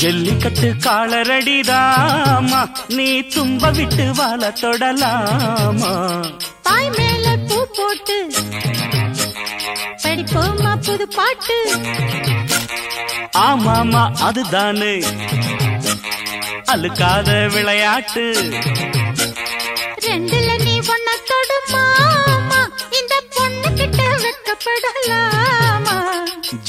ஜல்லிக்கட்டு காலரடிதாமா? நீ தும்ப விட்டு வாழ தொடலாமா? பாய் மேல பூ போட்டு படிப்போமா புது பாட்டு? ஆமாமா அதுதானே. அழுக்காத விளையாட்டு.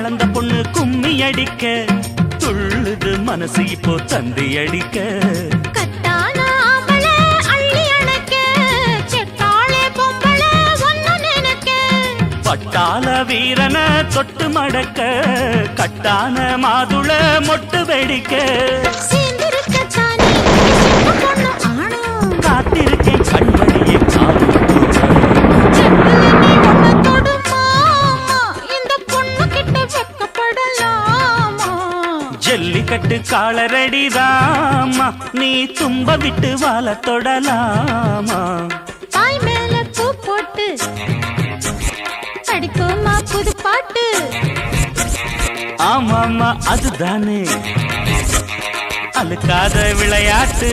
வளர்ந்த பொண்ணு கும்மி அடிக்க துள்ளுது மனசு இப்போ தந்தி அடிக்க. பட்டாள வீரன தொட்டு மடக்க கட்டான மாதுள மொட்டு வெடிக்க. சேர்ந்திருக்கத்தானே? ஜல்லிக்கட்டு காலரடிதாமா நீ தும்ப விட்டு வாழ தொடலாமா பாய் மேல பூ போட்டு படிப்போமா புது பாட்டு? ஆமாமா அதுதானே. அழுக்காத விளையாட்டு.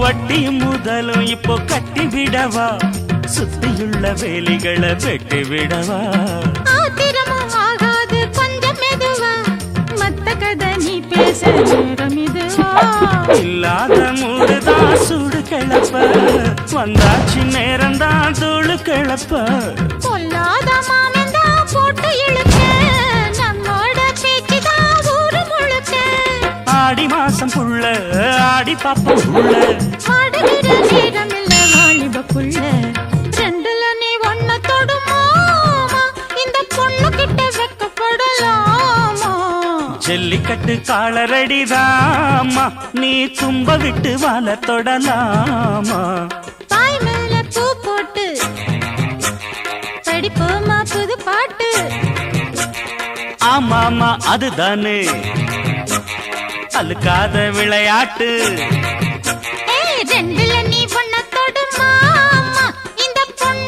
வட்டி முதலும் இப்போ கட்டி விடவா? சுத்தியுள்ள வேலிகளை வெட்டி விடவா? ஆகாது கொஞ்சம் மெதுவா. மத்த கதை நீ பேச இல்லாத மூடுதான் சூடு கிளப்ப. வந்தாச்சு நேரம்தான் தூளு கிளப்ப. பொல்லாத மாமந்தா போட்டு இழுக்க. ஆடி பாப்பம் புள்ள ஆடுகிற நேரம் இல்ல நீ ஒன்ன தொடுமாமா இந்த பொண்ணு கிட்ட வெக்கப்படலாமா? ஜல்லிக்கட்டு காலரடிதாமா? நீ தும்ப விட்டு வாழ தொடலாமா? பாய் மேல பூ போட்டு. படிப்போமா புது பாட்டு? ஆமாமா அதுதானே.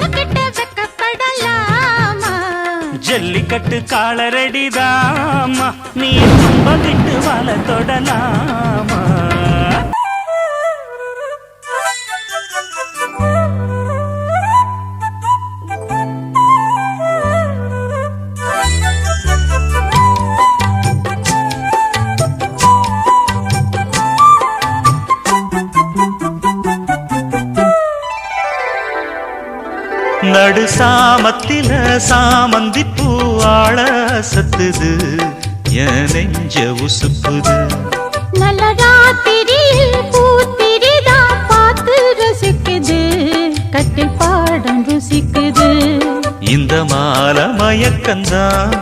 கிட்ட வெக்கப்படலாமா? ஜல்லிக்கட்டு காலரடிதாமா நீ தும்ப விட்டு சாமத்தில சாமந்தி பூவாழ சத்துது. என் நெஞ்ச உசுப்புது. நல்ல ராத்திரியில் பூத்திரிதா பார்த்து ரசிக்குது. கட்டில் பாடம் ருசிக்குது. இந்த மால மயக்கந்தான்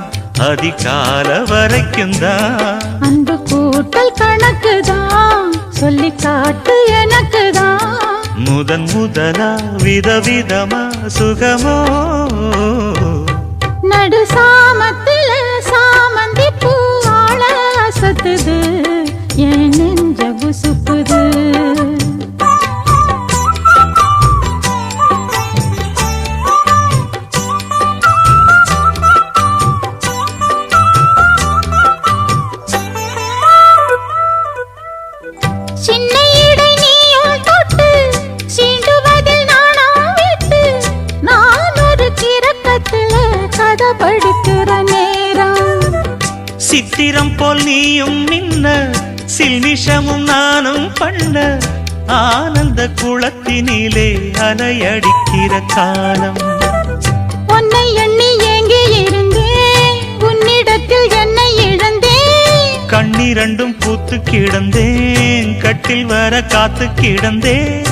அதிகால வரைக்கும் தான் அன்பு கூட்டல் கணக்குதான் சொல்லி காட்டு எனக்குதான். முதன் முதலா விதவிதமா சுகமோ? நடு சாமத்தில் சாமந்தி பூவாழ அசத்துது. என் பண்ண ஆனந்த குளத்தினிலே அலையடிக்கிற காலம். உன்னை எண்ணி ஏங்கி இருந்தேன் உன்னிடத்தில் என்னை இழந்தேன். கண்ணிரண்டும் பூத்து கிடந்தேன் கட்டில் வர காத்து கிடந்தேன்.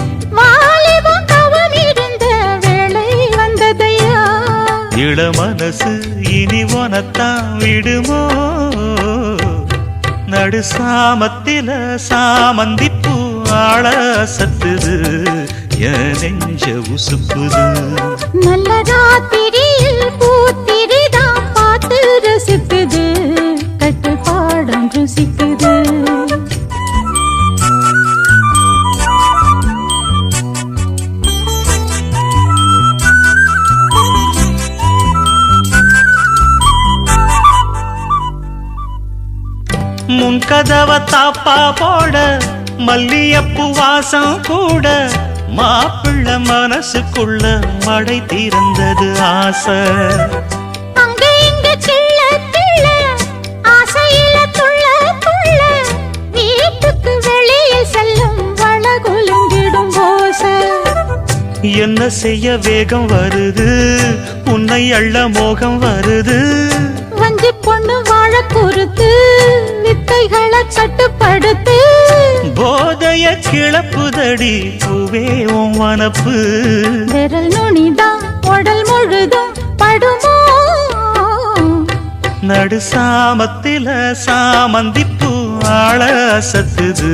இள மனசு இனி உனத்தான் விடுமோ? நடு சாமத்தில சாமந்தி ஆள சத்துது. என் நெஞ்ச உசுப்புது. நல்ல ராத்திரியில் பூத்திரிதான் பார்த்து ரசிக்குது முன் கதவ தாப்பா போட மல்லியப்பு வாசம் கூட. மாப்பிள்ள மனசுக்குள்ள மடை திறந்தது ஆசை. என்ன செய்ய வேகம் வருது? உன்னை அள்ள மோகம் வருது? வஞ்சி பொண்ணு வாழ குறுத்து வித்தைகளை கட்டுப்படுத்து. போதைய கிளப்புதடி பூவே உன் வனப்பு. விரல் நுனிதான் உடல் முழுதும் படுமோ? நடு சாமத்தில சாமந்திப்பூ ஆள சத்துது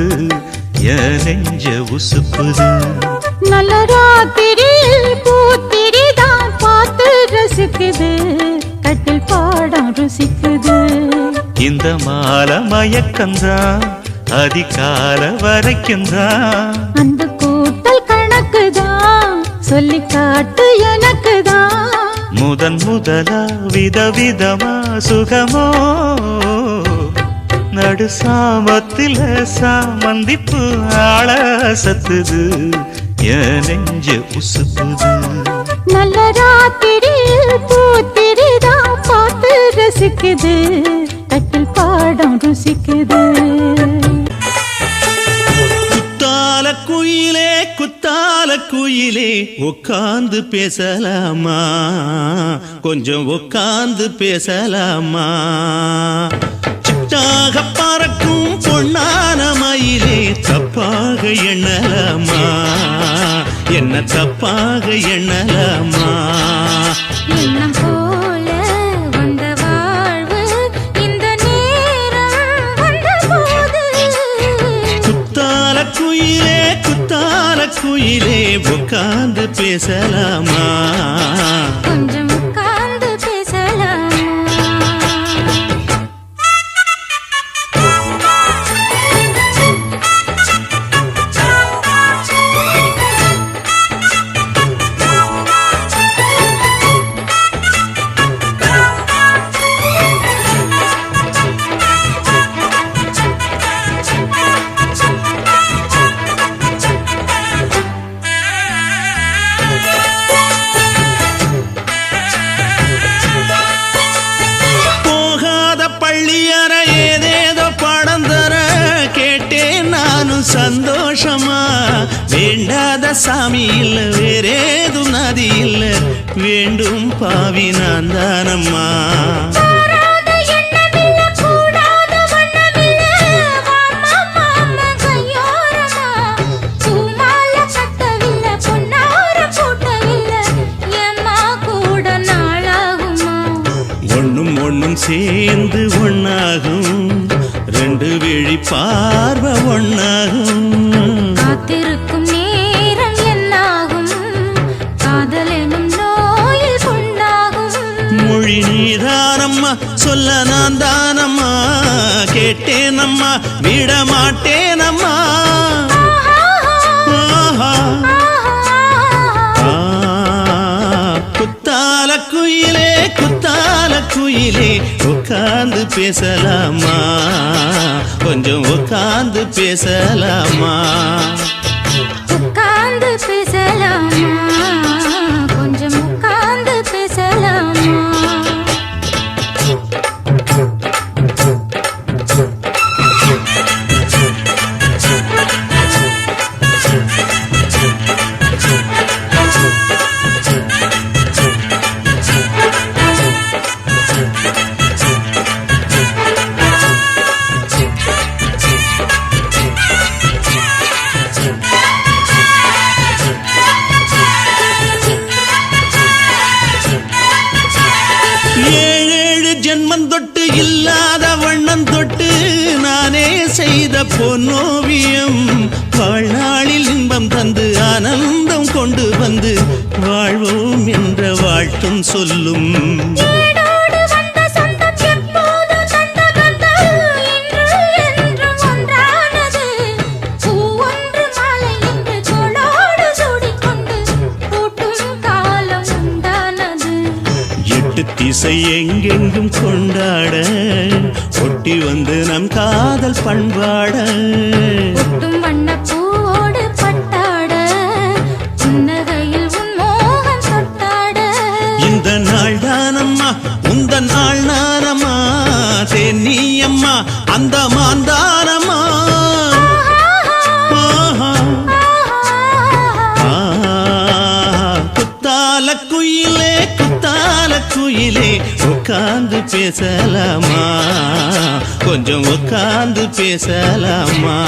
என் நெஞ்ச உசுப்புது. நல்ல ராத்திரியில் பூத்திரிதான் பார்த்து ரசிக்குது. பாடம் ருசிக்குது இந்த மால மயக்கந்தான் அதிகால வரைக்கும்தான் அந்த கூட்டல் கணக்குதான் சொல்லி காட்டு எனக்குதான் முதன் முதலா விதவிதமா சுகமோ? நடு சாமத்தில சாமந்திப்பு ஆள சத்துது என் நெஞ்ச உசுப்புது நல்ல ராத்திரியில் பூத்திரிதான் பார்த்து ரசிக்குது கட்டில் பாடம் ருசிக்குது. குத்தால குயிலே குத்தால குயிலே உட்கார்ந்து பேசலாமா? கொஞ்சம் உட்கார்ந்து பேசலாமா? சிட்டாக பறக்கும் பொன்னான மயிலே தப்பாக எண்ணலாமா? என்ன தப்பாக எண்ணலாமா? எண்ணம் సలామా. சந்தோஷமா? வேண்டாத சாமி இல்ல வேறேதும் நதி இல்ல. வேண்டும் பாவி நான் தானம்மா. சேர்ந்து ஒண்ணாகும். ரெண்டு விழி பார்வை ஒண்ணாகும். காத்திருக்கும் நேரம் என்னாகும்? காதல் எனும் நோயில் புண்ணாகும் மொழி நீதானம்மா சொல்ல நான் தானம்மா. கேட்டேனம்மா விட மாட்டேனம்மா குத்தால குயிலே குத்தால குயிலே. உட்கார்ந்து பேசலாமா? கொஞ்சம் உட்கார்ந்து பேசலாமா? பொன்னோவியம். வாழ்நாளில் இன்பம் தந்து ஆனந்தம் கொண்டு வந்து வாழ்வோம் என்ற வாழ்த்தும் சொல்லும். திசை எங்கெங்கும் கொண்டாட. ஒட்டி வந்து நம் காதல் பண்பாட. ஒட்டும் வண்ணப் பூவோடு பட்டாட. புன்னகையில் உன் மோகம் தொட்டாட. இந்த நாள் தானம்மா உந்த நாள் நானம்மா. தேனி அம்மா அந்த. ஆ, குத்தால குயிலே குத்தால குயிலே உட்கார்ந்து பேசலாமா? கொஞ்சம் உட்கார்ந்து பேசலாமா?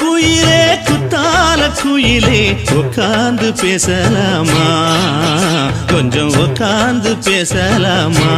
குயிலே குத்தால குயிலே உட்கார்ந்து பேசலாமா? கொஞ்சம் உட்கார்ந்து பேசலாமா?